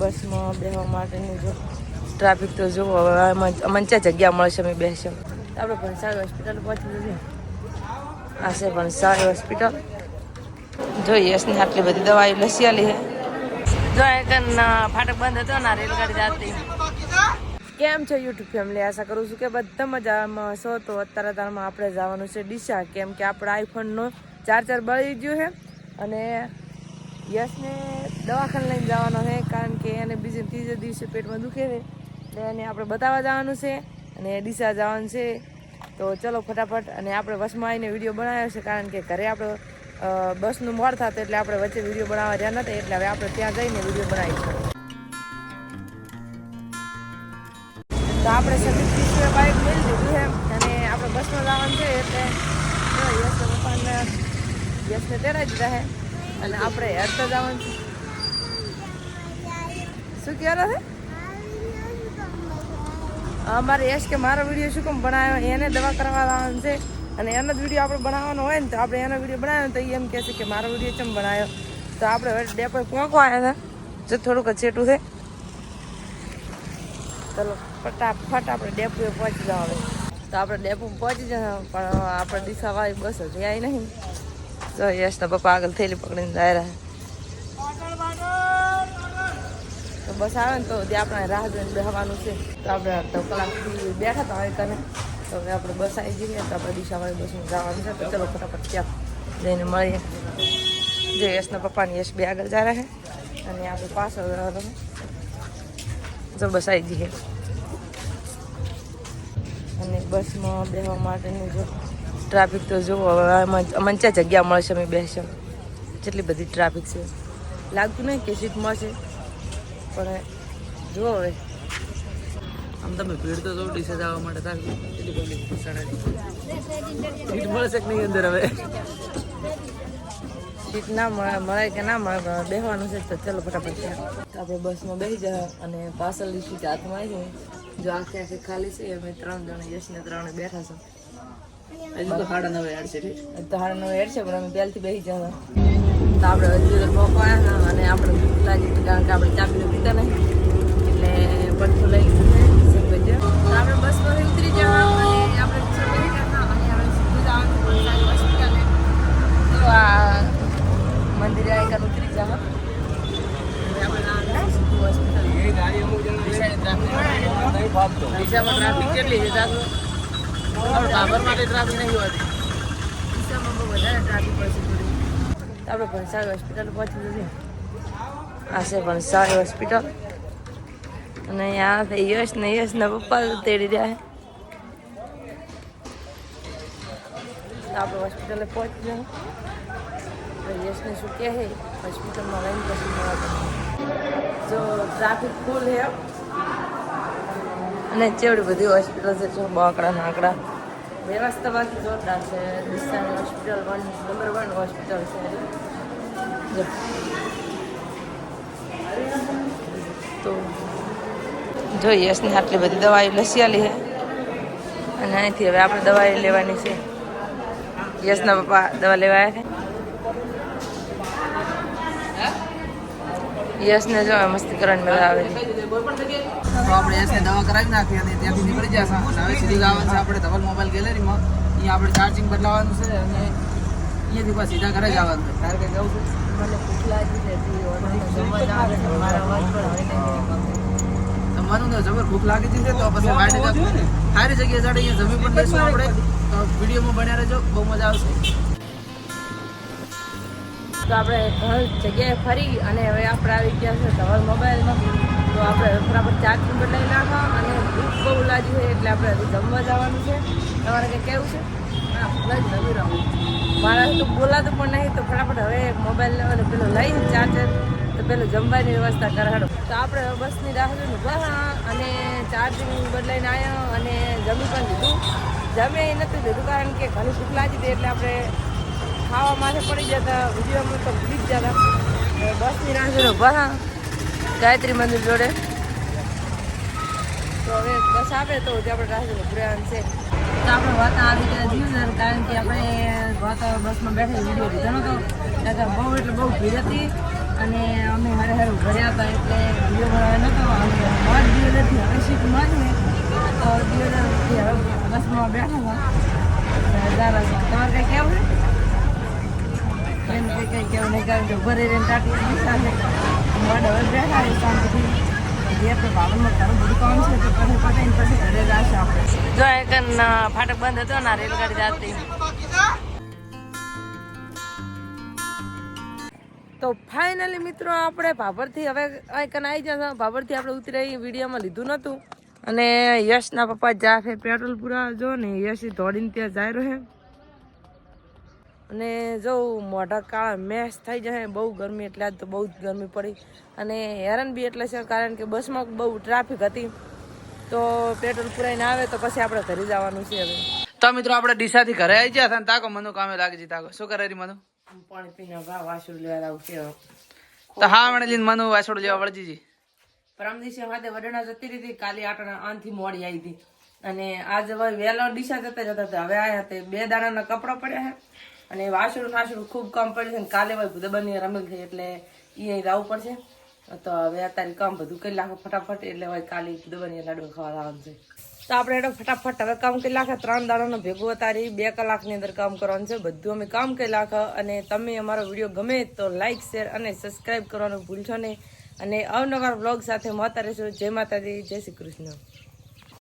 બસમાં બેસવા માટેની જો ટ્રાફિક તો જુઓ, હવે અમને ક્યાં જગ્યા મળશે અમે બેસશે આપણે ભણસાર હોસ્પિટલ પહોંચી જઈએ. આ છે ભણસાર હોસ્પિટલ જો યશની આટલી બધી દવાઈ લસી આલી છે જો એક ફાટક બંધ હતો ને રેલગાડી જાતી. કેમ છે યુટ્યુબ ફેમિલી આશા કરું છું કે બધા મજામાં છો તો અત્યારે તારમાં આપણે જવાનું છે ડીસા. કેમ કે આપણા આઈફોનનો ચાર્જર બળી ગયું છે. અને યશને દવાખાને લઈને જવાનો છે, કારણ કે એને બીજે ત્રીજે દિવસે પેટમાં દુખે છે. એટલે એને આપણે બતાવવા જવાનું છે અને ડીસા જવાનું છે. તો ચલો ફટાફટ, અને આપણે બસમાં આવીને વીડિયો બનાવ્યો છે, કારણ કે ઘરે આપણે બસનું મોડ થતું એટલે આપણે વચ્ચે વીડિયો બનાવવા રહ્યા નહોતા એટલે હવે આપણે ત્યાં જઈને વીડિયો બનાવીશું. તો આપણે સંદીપ કિશોરે બાઇક લઈ લીધું છે અને આપણે બસમાં જવાનું છે, એટલે યશ પપ્પાને, યશને તેડાવી દીધા છે. અને આપણે હેરતા જવાનું છે. શું કહેવાનો છે? અમારે યશ કે મારો વીડિયો શું કેમ બનાવ્યો? એને દવા કરવા આવવાનું છે. અને એનો જ વીડિયો આપણે બનાવવાનો હોય ને તો આપણે એનો વીડિયો બનાવ્યો તો એમ કહે છે કે મારો વીડિયો કેમ બનાવ્યો? તો આપણે હવે ડેપો પહોંચવા આવ્યા હતા જો થોડુંક છેટું છે. ચલો ફટાફટ આપણે ડેપોએ પહોંચી જાવ હવે તો આપણે ડેપો પહોંચી જાય પણ આપણે દિશાવાળી બસ હજી આવી નહીં. તો યશના પપ્પા આગળ થેલી પકડીને જાય રહ્યા તો બસ આવે ને તો ત્યાં આપણે રાહ જોઈને બેહવાનું છે તો આપણે અડધો કલાકથી બેઠા હતા હવે તને તો હવે આપણે બસ આવી જઈએ તો આપણે દિશાવાળી બસમાં જવાનું છે તો ચલો ફટાફટ ત્યાં જઈને મળીએ જો યશના પપ્પાને યશ બે આગળ જાય રહે અને આપણે પાછળ તો જો બસ આવી જઈએ અને બસમાં બેસવા માટેની જો ટ્રાફિક તો જુઓ હવે અમને ક્યાં જગ્યા મળશે અમે બેસશે કેટલી બધી ટ્રાફિક છે. લાગતું નહીં કે સીટ મળશે પણ જુઓ હવે. આમ તમે ભીડ તો જો ડીસે જવા માટે થાય એટલી પબ્લિક સીટ મળશે કે નહીં અંદર હવે? સીટ ના મળે મળે કે ના મળે બેસવાનું છે તો ચલો ફટાફટ તો આપણે બસમાં બેસી જાય અને પાર્સલની સીટ હાથમાં આવી જો આખી આખી ખાલી છે અમે ત્રણ જણા યશને ત્રણે બેઠા છે. હજી તો સાડા નવે યાર છે તો હાડ નો એડ છે પણ અમે પહેલથી બેસી જતા તો આપણે હજુ અને આપણે ભૂખ લાગી કારણ કે આપણે ચા પીને પીતા નહીં. એટલે પડતું લઈ તો આપણે ઉતરી જવા અને આપણે અને આપણે સીધું જવાનું વલસાડ હોસ્પિટલે તો આ મંદિરે આગળ ઉતરી જવા ટ્રાફિક કેટલી છે માટે ટ્રાફિક નહીં હોતી બહુ વધારે ટ્રાફિક હોય છે આપણે ભણસાર હોસ્પિટલ પહોંચી જઈએ. આ છે ભણસાર હોસ્પિટલ. અને અહીંયા છે યશ ને યશના પપ્પા તેડી રહ્યા છે. આપણે હોસ્પિટલે પહોંચી જઈએ. યશને શું કહે છે? હોસ્પિટલમાં લઈને પછી મળવા જો ટ્રાફિક ફૂલ છે. અને ચેવડી બધી હોસ્પિટલ છે, જો બાકડા નાકડા વ્યવસ્થા બાકી જોરદાર છે. દિશાની hospital one number one hospital છે. તો જોઈએ યશની આટલી બધી દવાઈ લસિયાલી છે અને અહીંથી હવે આપણે દવાઈ લેવાની છે. યશના પપ્પા દવા લેવા આવ્યા છે. યશને જો મસ્તી કરવાની મજા આવે છે. તો આપણે એસને દવા કરાવી નાખી અને ત્યાંથી નીકળી જશે અને હવે સીધી ગાવાનું છે આપણે ધવલ મોબાઈલ ગેલેરીમાં અહીંયા આપણે ચાર્જિંગ બદલાવાનું છે અને અહીંયાથી પાછું સીધા ઘરે જવાનું છે. જવું છે? જવાનું. તમારું તો જબર ભૂખ લાગી હતી તો પછી વાડી જતું સારી જગ્યાએ જાડે અહીંયા જમી પણ લઈશું આપણે. તો વિડીયોમાં બન્યા રહેજો. બહુ મજા આવશે. તો આપણે ઘર જગ્યાએ ફરી અને હવે આપણે આવી ગયા છે ધવલ મોબાઈલમાં તો આપણે બરાબર ચાર્જિંગ બદલાવી નાખો અને ભૂખ બહુ લાગી છે એટલે આપણે જમવા જવાનું છે. તમારે કંઈ કેવું છે? હા મારા તો બોલાતું પણ નહીં, તો ફટાફટ હવે મોબાઈલ લેવાનું, પેલો લઈને ચાર્જર, તો પેલું જમવાની વ્યવસ્થા કરાડો. તો આપણે બસની રાહ જોઈને ઊભા અને ચાર્જિંગ બદલાઈને આવ્યો અને જમી પણ લીધું. જમે નથી લીધું કારણ કે ઘણી ભૂખ લાગી હતી એટલે આપણે ખાવા માથે પડી જતા વિડીયોમાં તો ભૂલી જ જતા બસની રાહ જોઈને હતા ગાયત્રી મંદિર જોડે. તો હવે બસ આવે તો જે આપણે રાહ જોઈને ઉભરાવાનું છે. તો આપણે વાત આવી ગયા જીવનર કારણ કે આપણે વાત બસમાં બેઠા વીડિયો લીધો તો ત્યાં બહુ એટલે બહુ ભીડ હતી અને અમે મારે હારે ભર્યા હતા એટલે વીડિયો બનાવ્યો નતો અને મારા દિયોદરથી હવે શીખ મારીને તો દિયોદરથી હવે બસમાં બેઠા હતા. જારા તમારે કંઈ કેવું એમ કંઈ કંઈ નહીં, કારણ કે ભરે રહીને ટાટી દિશા ફાટક બંધ હતો ને રેલગાડી જાતી તો ફાઇનલી મિત્રો આપણે ભાભરથી હવે આઈકન આવી જશે. ભાભરથી આપણે ઉતરી વિડીયોમાં લીધું નહોતું. અને યશના પપ્પા જા છે પેટ્રોલ પૂરા જો ને, યશ દોડીને ત્યાં જાય રહ્યો અને જો મોઢા કાળા મેશ થઈ જાય બહુ ગરમી એટલે આજ તો બહુ જ ગરમી પડી. અને હેરાન બી એટલે છે કારણ કે બસમાં બહુ ટ્રાફિક હતી. તો પેટ્રોલ પુરાઈને આવે તો પછી આપણે ઘરે જવાનું છે હવે. તો મિત્રો આપણે ડીસાથી ઘરે આવી ગયા હતા તાકો મનુ કામે લાગી જી તાકો. શું કરે રી મનુ? પાણી પીને વાસુર લેવા આવશે તો હા મને લઈને મનુ વાસુડ લેવા વળજી જી પરમ દિવસે હાથે વડણા જતી રહી હતી કાલે આટણા આનથી મોડી આવી હતી. અને આજે હવે વહેલો ડીસા જતા જતા હતા હવે આયા તે બે દાણાના કપડા પડ્યા છે. અને વાસણું નાસુર ખૂબ કામ પડ્યું છે ને કાલે ભાઈ ભૂદબરની રમેલ થઈ એટલે એ અહીં જવું પડશે. તો હવે અત્યારે કામ બધું કરી નાખો ફટાફટ, એટલે હવે કાલે ભૂદબરની લાડુ ખાવા લાવવાનું છે. તો આપણે એટલે ફટાફટ હવે કામ કરી નાખે ત્રણ દાડાનો ભેગું અતારી બે કલાકની અંદર કામ કરવાનું છે. બધું અમે કામ કરી નાખે. અને તમે અમારો વીડિયો ગમે તો લાઇક શેર અને સબસ્ક્રાઈબ કરવાનું ભૂલશો નહીં. અને અવનવા બ્લોગ સાથે મળતા રહેશો. જય માતાજી, જય શ્રી કૃષ્ણ.